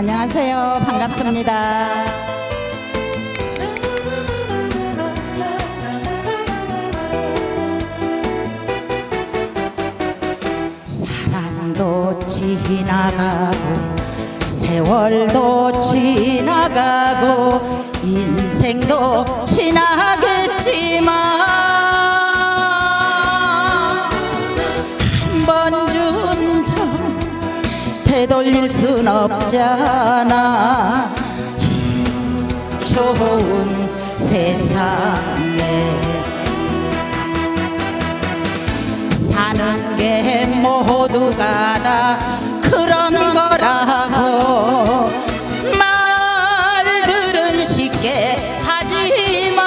안녕하세요. 반갑습니다. 사랑도 지나가고 세월도 지나가고 인생도 지나겠지 되돌릴 순 없잖아. 이 좋은 세상에 사는 게 모두가 다 그런 거라고 말들은 쉽게 하지마.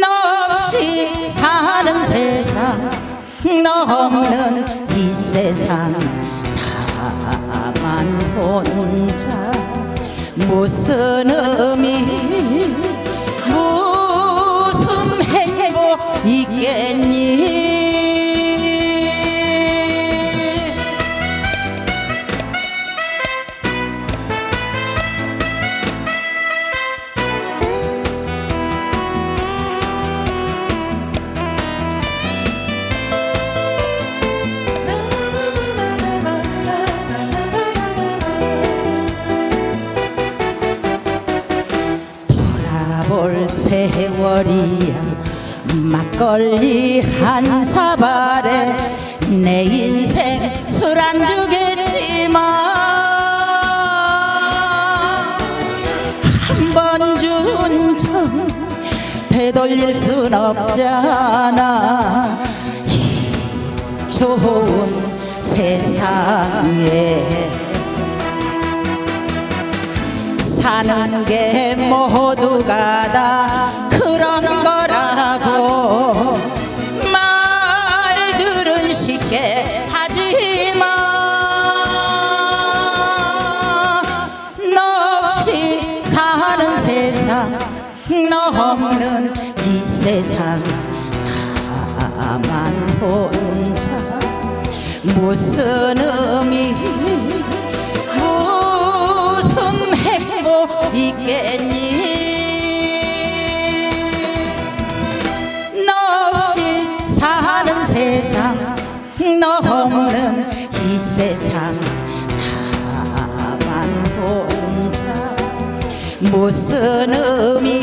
너 없이 사는 세상 너 없는 이 세상 나만 혼자 무슨 의미 무슨 행복 있겠니 볼 세월이야. 막걸리 한 사발에 내 인생 술 안 주겠지만 한 번 준정 되돌릴 순 없잖아. 이 좋은 세상에 사는 게 모두가 다 그런 거라고. 말들은 쉽게 하지마 너 없이 사는 세상 너 없는 이 세상 나만 혼자 무슨 의미 있겠니? 너 없이 사는 세상 너 없는 이 세상 나만 혼자. 무슨 의미